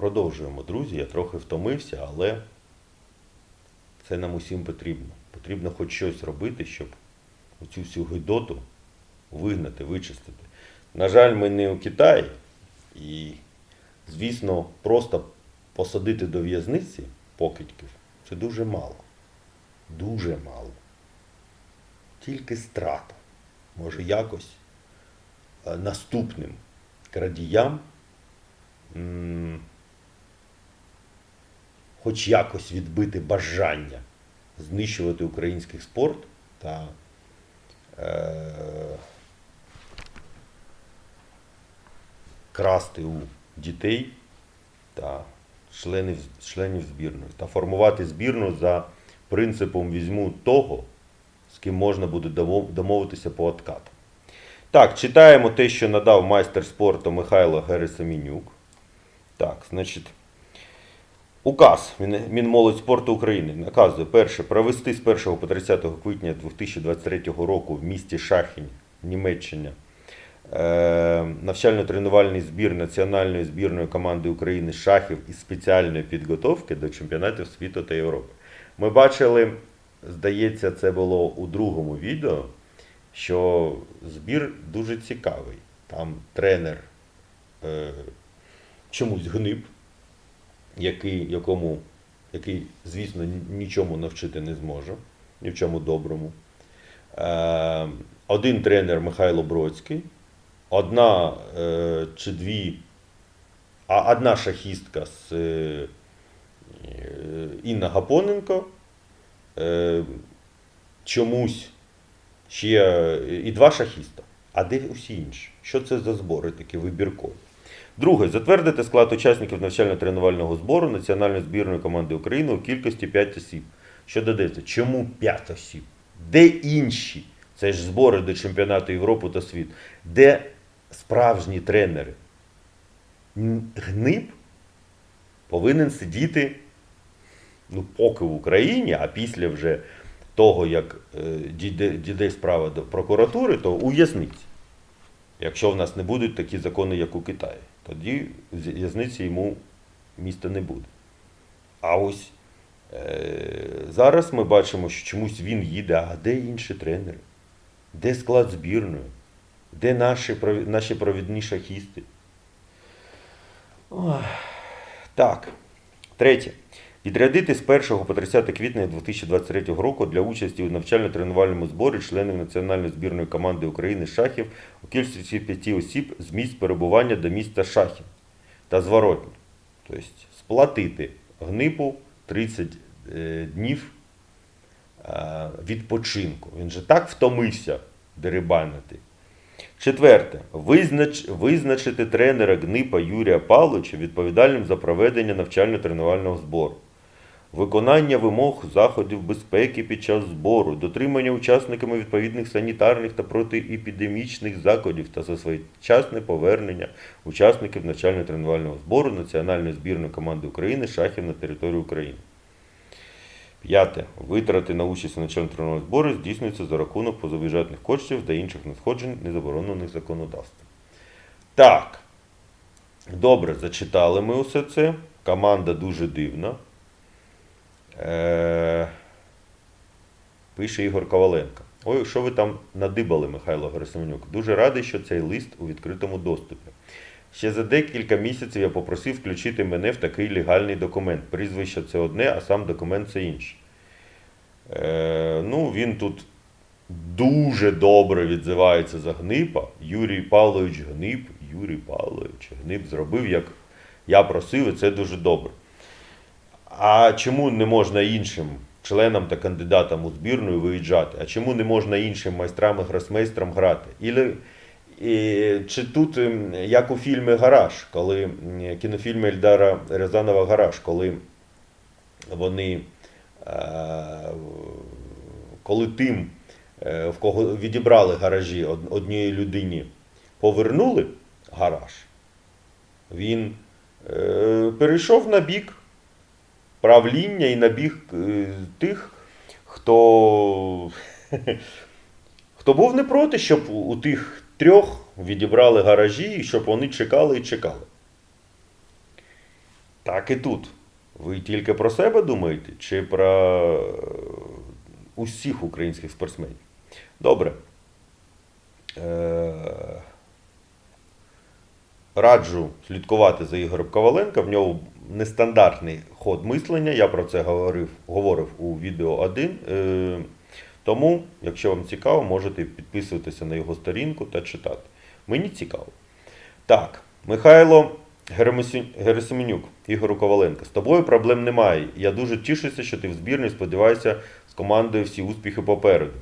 Продовжуємо, друзі. Я трохи втомився, але це нам усім потрібно. Потрібно хоч щось робити, щоб оцю всю гидоту вигнати, вичистити. На жаль, ми не у Китаї. І, звісно, просто посадити до в'язниці покидьків це дуже мало. Дуже мало. Тільки страта може якось е, наступним крадіям хоч якось відбити бажання знищувати український спорт та е, красти у дітей та членів, членів збірної та формувати збірну за принципом візьму того, з ким можна буде домовитися по откатам. Так, читаємо те, що надав майстер спорту Михайло Герасимінюк. Так, значить, указ Мін- Мінмолодь спорту України наказує перше провести з 1 по 30 квітня 2023 року в місті Шахінь, Німеччина, е, навчально-тренувальний збір національної збірної команди України шахів із спеціальної підготовки до чемпіонатів світу та Європи. Ми бачили, здається, це було у другому відео, що збір дуже цікавий. Там тренер е, чомусь гниб, який, якому, який, звісно, нічому навчити не зможе, ні в чому доброму. Е, один тренер Михайло Бродський, одна е, чи дві, а одна шахістка з е, Інна Гапоненко, чомусь ще і два шахіста. А де усі інші? Що це за збори такі вибіркові? Друге, затвердити склад учасників навчально-тренувального збору національної збірної команди України у кількості 5 осіб. Що додається? Чому 5 осіб? Де інші? Це ж збори до чемпіонату Європи та світу. Де справжні тренери? Гниб повинен сидіти ну, поки в Україні, а після вже того, як е, дійде, дійде справа до прокуратури, то у в'язниці. Якщо в нас не будуть такі закони, як у Китаї, тоді в'язниці йому міста не буде. А ось е, зараз ми бачимо, що чомусь він їде, а де інші тренери? Де склад збірної? Де наші, наші провідні шахісти? Ох, Так. Третє. Відрядити з 1 по 30 квітня 2023 року для участі у навчально-тренувальному зборі членів національної збірної команди України шахів у кількості 5 осіб з місць перебування до міста Шахів та зворотні. Тобто сплатити гнипу 30 е, днів відпочинку. Він же так втомився дерибанити. Четверте. Визнач, визначити тренера ГНИПа Юрія Павловича відповідальним за проведення навчально-тренувального збору. Виконання вимог заходів безпеки під час збору, дотримання учасниками відповідних санітарних та протиепідемічних заходів та за своєчасне повернення учасників навчально-тренувального збору Національної збірної команди України шахів на території України. П'яте. Витрати на участь у навчально-тренувальному зборі здійснюються за рахунок позабюджетних коштів та інших надходжень, не заборонених законодавством. Так. Добре, зачитали ми усе це. Команда дуже дивна. Е... Пише Ігор Коваленко. Ой, що ви там надибали, Михайло Герасименюк. Дуже радий, що цей лист у відкритому доступі. Ще за декілька місяців я попросив включити мене в такий легальний документ. Прізвище це одне, а сам документ це інше. Е, ну, він тут дуже добре відзивається за Гнипа. Юрій Павлович Гнип, Юрій Павлович Гнип зробив, як я просив, і це дуже добре. А чому не можна іншим членам та кандидатам у збірну виїжджати? А чому не можна іншим майстрам і гросмейстрам грати? Ілі, і, чи тут, ем, як у фільмі Гараж, коли м, кінофільмі Ельдара Рязанова Гараж, коли вони, е, коли тим, е, в кого відібрали гаражі од- однієї людині, повернули гараж, він е, перейшов на бік правління і на бік е, тих, хто, хто був не проти, щоб у у тих трьох відібрали гаражі, і щоб вони чекали і чекали. Так і тут. Ви тільки про себе думаєте, чи про е, усіх українських спортсменів? Добре. Е, Раджу слідкувати за Ігорем Коваленко. В нього нестандартний ход мислення. Я про це говорив, говорив у відео 1. Е, Тому, якщо вам цікаво, можете підписуватися на його сторінку та читати. Мені цікаво. Так, Михайло Герасименюк, Ігору Коваленко. З тобою проблем немає. Я дуже тішуся, що ти в збірні, сподіваюся, з командою всі успіхи попереду.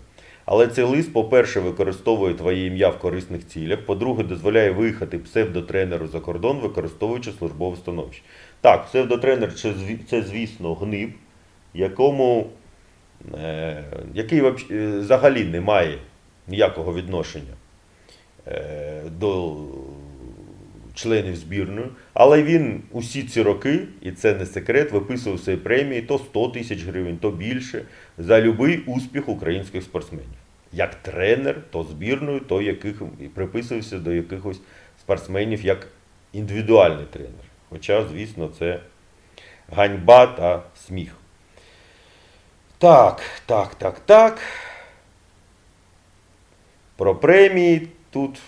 Але цей лист, по-перше, використовує твоє ім'я в корисних цілях. По-друге, дозволяє виїхати псевдотренеру за кордон, використовуючи службове становище. Так, псевдотренер це, зві- це звісно, гниб, якому, е, який е, взагалі не має ніякого відношення е, до членів збірної, але він усі ці роки, і це не секрет, виписував свої премії то 100 тисяч гривень, то більше за будь-який успіх українських спортсменів. Як тренер, то збірною, то яких і приписувався до якихось спортсменів як індивідуальний тренер. Хоча, звісно, це ганьба та сміх. Так, так, так, так. Про премії тут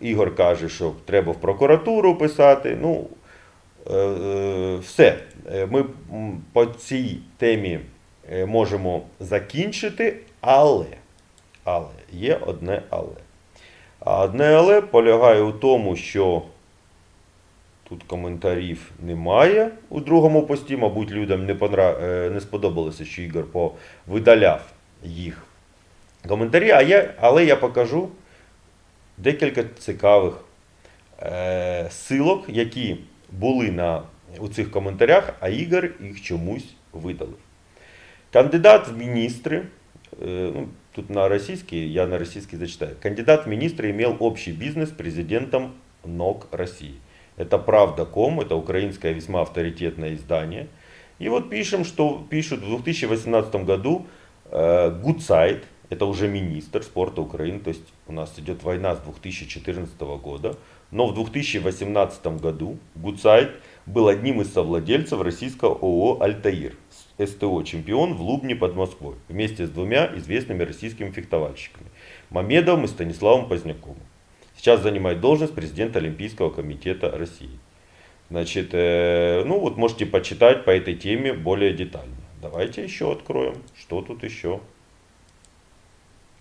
Ігор каже, що треба в прокуратуру писати. Ну, е, е, все. Е, Ми по цій темі можемо закінчити, але, але є одне але. А одне але полягає у тому, що тут коментарів немає у другому пості. Мабуть, людям не, понра... е, не сподобалося, що Ігор повидаляв їх коментарі, а я, але я покажу декілька цікавих е, силок, які були на, у цих коментарях, а Ігор їх чомусь видалив. Кандидат в министры, э, ну, тут на российский, я на российский зачитаю. Кандидат в министры имел общий бизнес с президентом НОК России. Это правда.ком, это украинское весьма авторитетное издание. И вот пишем, что пишут в 2018 году э, Гудсайт, это уже министр спорта Украины, то есть у нас идет война с 2014 года, но в 2018 году Гудсайт был одним из совладельцев российского ООО «Альтаир», СТО «Чемпион» в Лубне под Москвой, вместе с двумя известными российскими фехтовальщиками – Мамедовым и Станиславом Поздняковым. Сейчас занимает должность президента Олимпийского комитета России. Значит, э, ну вот можете почитать по этой теме более детально. Давайте еще откроем, что тут еще.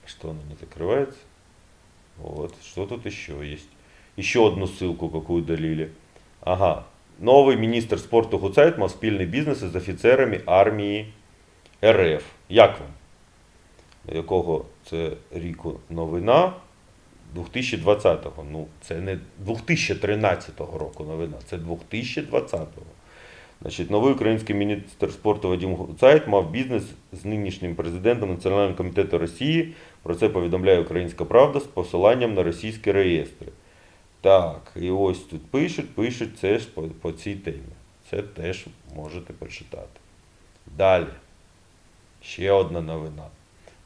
Что оно не закрывается? Вот, что тут еще есть? Еще одну ссылку какую удалили. Ага. Новий міністр спорту Гуцайт мав спільний бізнес із офіцерами армії РФ. Як вам? Якого це ріку новина? 2020-го. Ну, це не 2013 року новина, це 2020-го. Значить, новий український міністр спорту Вадим Гуцайт мав бізнес з нинішнім президентом Національного комітету Росії. Про це повідомляє Українська Правда з посиланням на російські реєстри. Так, і ось тут пишуть, пишуть це ж по, по цій темі. Це теж можете почитати. Далі. Ще одна новина.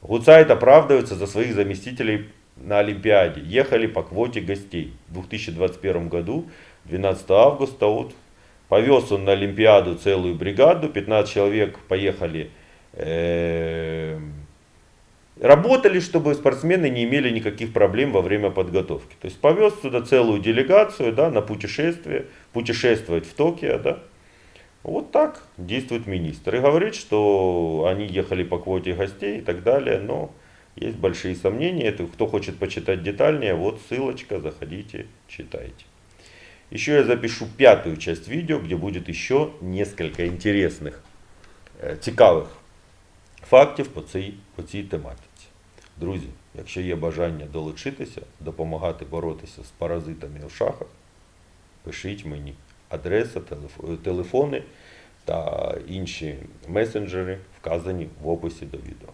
Гуцайт оправдывается за своих заместителей на Олимпиаде. Ехали по квоте гостей. В 2021 году, 12 августа, вот, повез он на Олимпиаду целую бригаду, 15 человек поехали, э, работали, чтобы спортсмены не имели никаких проблем во время подготовки. То есть повез туда целую делегацию да, на путешествие, путешествовать в Токио, да, вот так действует министр. И говорит, что они ехали по квоте гостей и так далее, но есть большие сомнения. Это, кто хочет почитать детальнее, вот ссылочка, заходите, читайте. Еще я запишу пятую часть видео, где будет еще несколько интересных, е, цікавих фактів по цій, по цій тематиці. Друзі, якщо є бажання долучитися, допомагати боротися з паразитами у шахах, пишіть мені адреса, телефони та інші месенджери вказані в описі до відео.